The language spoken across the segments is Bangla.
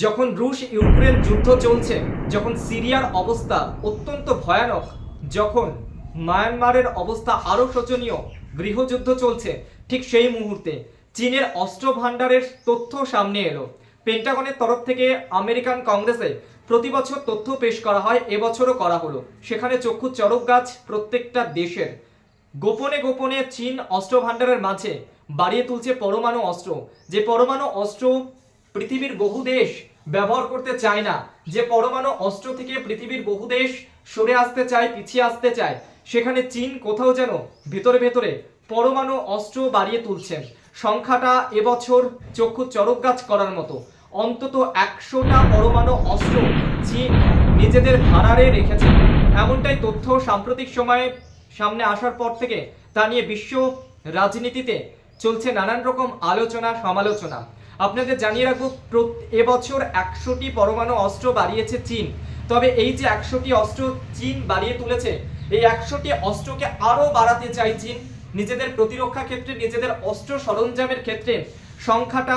যখন রুশ ইউক্রেন যুদ্ধ চলছে, যখন সিরিয়ার অবস্থা অত্যন্ত ভয়ানক, যখন মায়ানমারের অবস্থা আরও শোচনীয়, গৃহযুদ্ধ চলছে, ঠিক সেই মুহূর্তে চীনের অস্ত্র ভাণ্ডারের তথ্য সামনে এলো। পেন্টাগনের তরফ থেকে আমেরিকান কংগ্রেসে প্রতি বছর তথ্য পেশ করা হয়, এবছরও করা হলো। সেখানে চক্ষু চরক গাছ প্রত্যেকটা দেশের। গোপনে গোপনে চীন অস্ত্র ভাণ্ডারের মাঝে বাড়িয়ে তুলছে পরমাণু অস্ত্র। যে পরমাণু অস্ত্র পৃথিবীর বহু দেশ ব্যবহার করতে চায় না। যে পরমাণু অস্ত্র থেকে পৃথিবীর বহু দেশ সরে আসতে চায়, পিছিয়ে আসতে চায়, সেখানে চীন কোথাও যেন ভেতরে ভেতরে পরমাণু অস্ত্র বাড়িয়ে তুলছেন। সংখ্যাটা এবছর চক্ষু চরক গাছ করার মতো। অন্তত একশোটা পরমাণু অস্ত্র চীন নিজেদের ভাড়ারে রেখেছে। এমনটাই তথ্য সাম্প্রতিক সময়ে সামনে আসার পর থেকে তা নিয়ে বিশ্ব রাজনীতিতে চলছে নানান রকম আলোচনা সমালোচনা আপনাদের জানিয়ে রাখব এবছর একশোটি পরমাণু অস্ত্র বাড়িয়েছে চীন। তবে এই যে একশোটি অস্ত্র চীন বাড়িয়ে তুলেছে, এই একশোটি অস্ত্রকে আরও বাড়াতে চাই চীন। নিজেদের প্রতিরক্ষা ক্ষেত্রে, নিজেদের অস্ত্র সরঞ্জামের ক্ষেত্রে সংখ্যাটা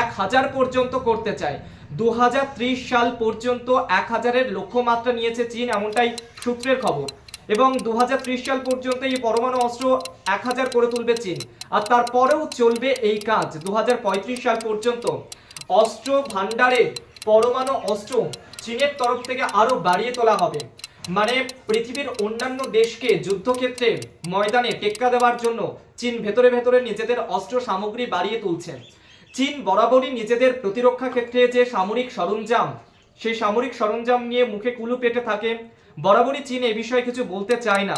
এক হাজার পর্যন্ত করতে চায়। দু হাজার ত্রিশ সাল পর্যন্ত এক হাজারের লক্ষ্যমাত্রা নিয়েছে চীন, এমনটাই সূত্রের খবর। এবং দু হাজার ত্রিশ সাল পর্যন্ত এই পরমাণু অস্ত্র এক হাজার করে তুলবে চীন। আর তারপরেও চলবে এই কাজ দু হাজার পঁয়ত্রিশ সাল পর্যন্ত। অস্ত্র ভাণ্ডারে পরমাণু অস্ত্র চীনের তরফ থেকে আরও বাড়িয়ে তোলা হবে। মানে পৃথিবীর অন্যান্য দেশকে যুদ্ধক্ষেত্রে ময়দানে টেক্কা দেওয়ার জন্য চীন ভেতরে ভেতরে নিজেদের অস্ত্র সামগ্রী বাড়িয়ে তুলছে। চীন বরাবরই নিজেদের প্রতিরক্ষা ক্ষেত্রে যে সামরিক সরঞ্জাম, সেই সামরিক সরঞ্জাম নিয়ে মুখে কুলু পেটে থাকে বরাবরই চীন এ বিষয়ে কিছু বলতে চায় না।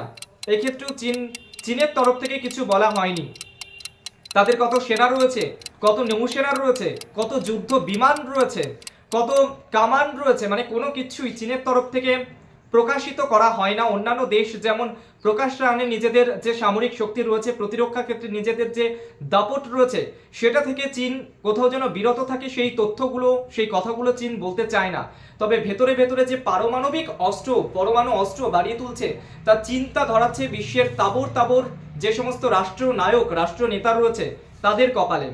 এক্ষেত্রেও চীন, চীনের তরফ থেকে কিছু বলা হয়নি। তাদের কত সেনা রয়েছে, কত নৌসেনা রয়েছে, কত যুদ্ধ বিমান রয়েছে, কত কামান রয়েছে মানে কোনো কিছুই চীনের তরফ থেকে প্রকাশিত করা হয় না। অন্যান্য দেশ যেমন প্রকাশ্যে আনে নিজেদের যে সামরিক শক্তি রয়েছে, প্রতিরক্ষা ক্ষেত্রে নিজেদের যে দাপট রয়েছে, সেটা থেকে চীন কোথাও যেন বিরত থাকে, সেই তথ্যগুলো, সেই কথাগুলো চীন বলতে চায় না। তবে ভেতরে ভেতরে যে পারমাণবিক অস্ত্র, পরমাণু অস্ত্র বাড়িয়ে তুলছে, তা চিন্তা ধরাচ্ছে বিশ্বের তাবর তাবর যে সমস্ত রাষ্ট্র নায়ক রাষ্ট্র নেতা রয়েছে, তাদের কপালে।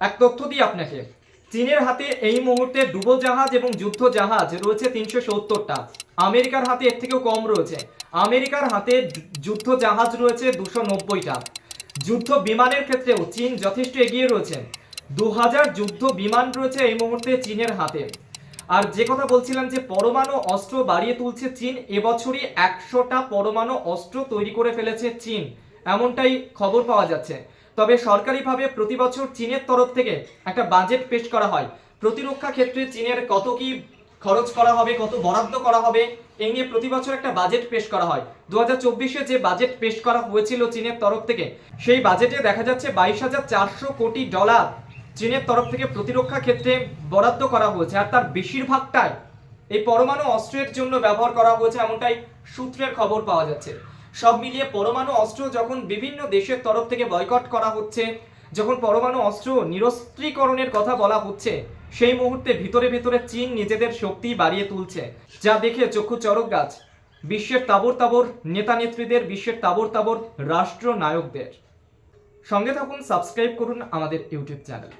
এক তথ্য দিই আপনাকে। চীনের হাতে এই মুহূর্তে ডুবোজাহাজ এবং যুদ্ধ জাহাজ রয়েছে তিনশো সত্তরটা। আমেরিকার হাতে এর থেকেও কম রয়েছে। আমেরিকার হাতে যুদ্ধ জাহাজ রয়েছে দুশো নব্বইটা। যুদ্ধ বিমানের ক্ষেত্রেও চীন যথেষ্ট এগিয়ে রয়েছে। দু হাজার যুদ্ধ বিমান রয়েছে এই মুহূর্তে চীনের হাতে। আর যে কথা বলছিলাম যে পরমাণু অস্ত্র বাড়িয়ে তুলছে চীন, এবছরই একশোটা পরমাণু অস্ত্র তৈরি করে ফেলেছে চীন। এমনটাই খবর পাওয়া যাচ্ছে। তবে সরকারিভাবে প্রতি বছর চীনের তরফ থেকে একটা বাজেট পেশ করা হয়। প্রতিরক্ষা ক্ষেত্রে চীনের কত কি খরচ করা হবে, কত বরাদ্দ করা হবে, এই নিয়ে প্রতি বছর একটা বাজেট পেশ করা হয়। দু হাজার যে বাজেট পেশ করা হয়েছিল চীনের তরফ থেকে, সেই বাজেটে দেখা যাচ্ছে বাইশ হাজার চারশো কোটি ডলার চীনের তরফ থেকে প্রতিরক্ষা ক্ষেত্রে বরাদ্দ করা হয়েছে। আর তার বেশিরভাগটাই এই পরমাণু অস্ত্রের জন্য ব্যবহার করা হয়েছে, এমনটাই সূত্রের খবর পাওয়া যাচ্ছে। সব মিলিয়ে পরমাণু অস্ত্র যখন বিভিন্ন দেশের তরফ থেকে বয়কট করা হচ্ছে, যখন পরমাণু অস্ত্র নিরস্ত্রীকরণের কথা বলা হচ্ছে, সেই মুহূর্তে ভিতরে ভিতরে চীন নিজেদের শক্তি বাড়িয়ে তুলছে। যা দেখে চক্ষু চরক গাছ, বিশ্বের তাবর তাবর নেতা নেত্রীদের বিশ্বের তাবর তাবর রাষ্ট্র নায়কদের সঙ্গে থাকুন, সাবস্ক্রাইব করুন আমাদের ইউটিউব চ্যানেল।